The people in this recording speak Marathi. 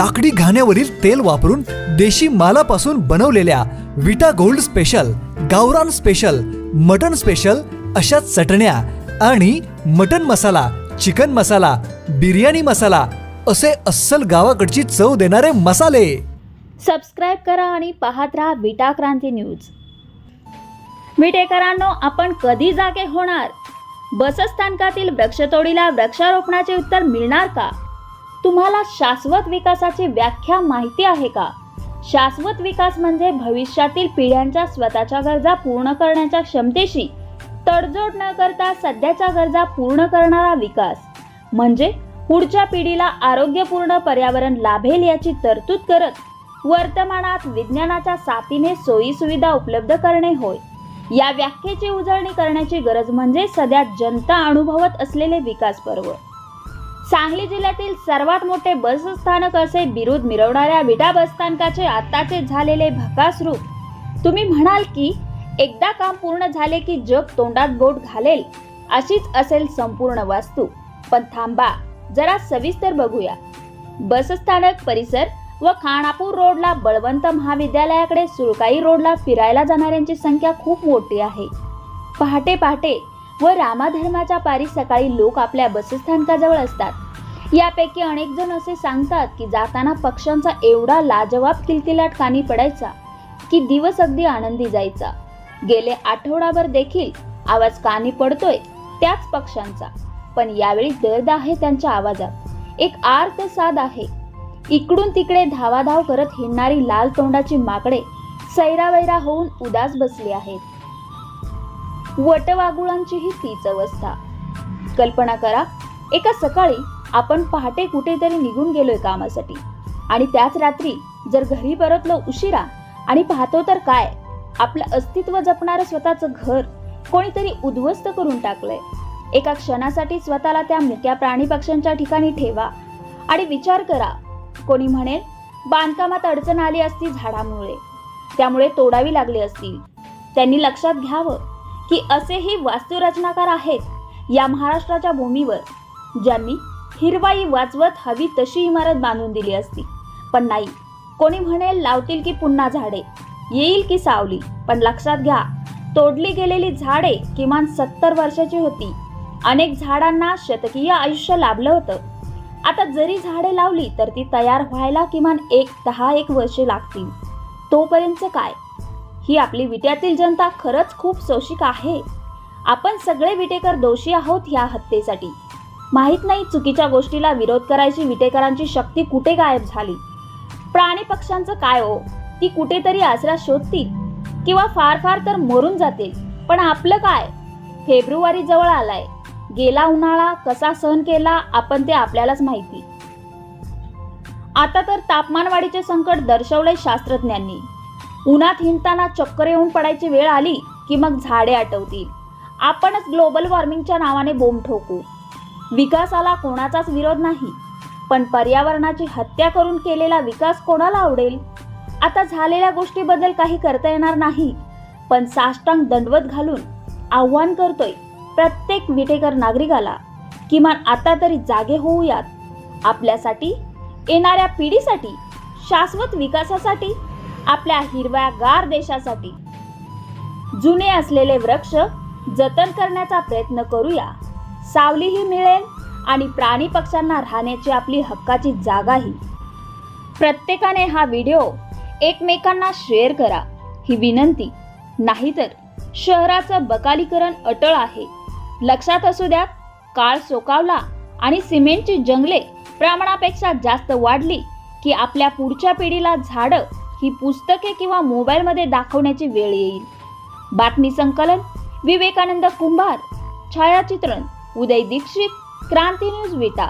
लाकडी घाण्यावरील तेल वापरून देशी मालापासून बनवलेल्या विटा गोल्ड स्पेशल गावरान स्पेशल मटन स्पेशल अशा चटण्या आणि मटन मसाला चिकन मसाला बिर्याणी मसाला असे अस्सल गावाकडची चव देणारे मसाले. सबस्क्राईब करा आणि पाहत राहा विटा क्रांती न्यूज. विटेकरांनो आपण कधी जागे होणार? बसस्थानकातील वृक्षतोडीला वृक्षारोपणाचे उत्तर मिळणार का? तुम्हाला शाश्वत विकासाची व्याख्या माहिती आहे का? शाश्वत विकास म्हणजे भविष्यातील पिढ्यांच्या स्वतःच्या गरजा पूर्ण करण्याच्या क्षमतेशी तडजोड न करता सध्याच्या गरजा पूर्ण करणारा विकास. म्हणजे पुढच्या पिढीला आरोग्यपूर्ण पर्यावरण लाभेल याची तरतूद करत वर्तमानात विज्ञानाच्या साथीने सोयी सुविधा उपलब्ध करणे होय. या व्याख्येची उजळणी करण्याची गरज म्हणजे सध्या जनता अनुभवत असलेले विकास पर्व. सांगली जिल्ह्यातील सर्वात मोठे बस स्थानक असे बिरुद मिरवणाऱ्या विटा बसस्थानकाचे आताचे झालेले भकास रूप. तुम्ही म्हणाल की एकदा काम पूर्ण झाले की जग तोंडात बोट घालेल अशीच असेल संपूर्ण वास्तू. पण थांबा जरा सविस्तर बघूया. बसस्थानक परिसर व खानापूर रोडला बळवंत महाविद्यालयाकडे सुळकाई रोडला फिरायला जाणाऱ्यांची संख्या खूप मोठी आहे. पहाटे पहाटे व रामाधर्माच्या पारी सकाळी लोक आपल्या बसस्थानकाजवळ असतात. यापैकी अनेक जण असे सांगतात की जाताना पक्ष्यांचा एवढा लाजवाब किलकिलाट कानी पडायचा की दिवस अगदी आनंदी जायचा. गेले आठवडाभर देखील आवाज कानी पडतोय त्याच पक्ष्यांचा. पण यावेळी दर्द आहे त्यांच्या आवाजात. एक आर्त साद आहे. इकडून तिकडे धावाधाव करत हिंडणारी लाल तोंडाची माकडे सैरावैरा होऊन उदास बसली आहेत. वटवागुळांचीही तीच अवस्था. कल्पना करा एका सकाळी आपण पहाटे कुठेतरी निघून गेलोय कामासाठी. आणि त्याच रात्री जर घरी परतलो उशिरा आणि पाहतो तर काय? आपलं अस्तित्व जपणारं स्वतःचं घर कोणीतरी उद्ध्वस्त करून टाकलंय. एका क्षणासाठी स्वतःला त्या मुक्या प्राणी पक्ष्यांच्या ठिकाणी ठेवा आणि विचार करा. कोणी म्हणेल बांधकामात अडचण आली असती झाडामुळे. त्यामुळे तोडावी लागली असतील. त्यांनी लक्षात घ्यावं. की असेही वास्तुरचनाकार आहेत या महाराष्ट्राच्या भूमीवर ज्यांनी हिरवाई वाचवत हवी तशी इमारत बांधून दिली असती. पण नाही कोणी म्हणेल लावतील की पुन्हा झाडे येईल की सावली पण लक्षात घ्या तोडली गेलेली झाडे किमान सत्तर वर्षाची होती. अनेक झाडांना शतकीय आयुष्य लाभलं होतं. आता जरी झाडे लावली तर ती तयार व्हायला किमान एक दहा एक वर्षे लागतील. तोपर्यंत काय? ही आपली विट्यातील जनता खरंच खूप शोषिक आहे. आपण सगळे विटेकर दोषी आहोत ह्या हत्येसाठी. माहीत नाही चुकीच्या गोष्टीला विरोध करायची विटेकरांची शक्ती कुठे गायब झाली? प्राणी पक्ष्यांचं काय हो? ती कुठेतरी आसरा शोधतील? किंवा फार फार तर मरून जातील? पण आपलं काय? फेब्रुवारी जवळ आलाय. गेला उन्हाळा कसा सहन केला आपण ते आपल्यालाच माहिती. आता तर तापमानवाढीचे संकट दर्शवले शास्त्रज्ञांनी. उन्हात हिंडताना चक्कर येऊन पडायची वेळ आली की मग झाडे आटवतील. आपणच ग्लोबल वॉर्मिंगच्या नावाने बोंब ठोकू. विकासाला कोणाचाच विरोध नाही. पण पर्यावरणाची हत्या करून केलेला विकास कोणाला आवडेल? आता झालेल्या गोष्टीबद्दल काही करता येणार नाही. पण साष्टांग दंडवत घालून आव्हान करतोय प्रत्येक विटेकर नागरिकाला. किमान आता तरी जागे होऊयात. आपल्यासाठी येणाऱ्या पिढीसाठी शाश्वत विकासासाठी आपल्या हिरव्यागार देशासाठी. जुने असलेले वृक्ष जतन करण्याचा प्रयत्न करूया. सावलीही मिळेल आणि प्राणी पक्ष्यांना राहण्याची आपली हक्काची जागाही. प्रत्येकाने हा व्हिडिओ एकमेकांना शेअर करा. ही विनंती. नाहीतर शहराचं बकालीकरण अटळ आहे. लक्षात असू द्या काळ सोकावला आणि सिमेंटची जंगले प्रमाणापेक्षा जास्त वाढली की आपल्या पुढच्या पिढीला झाडं ही पुस्तके किंवा मोबाईलमध्ये दाखवण्याची वेळ येईल. बातमी संकलन विवेकानंद कुंभार छायाचित्रण उदय दीक्षित क्रांती न्यूज विटा.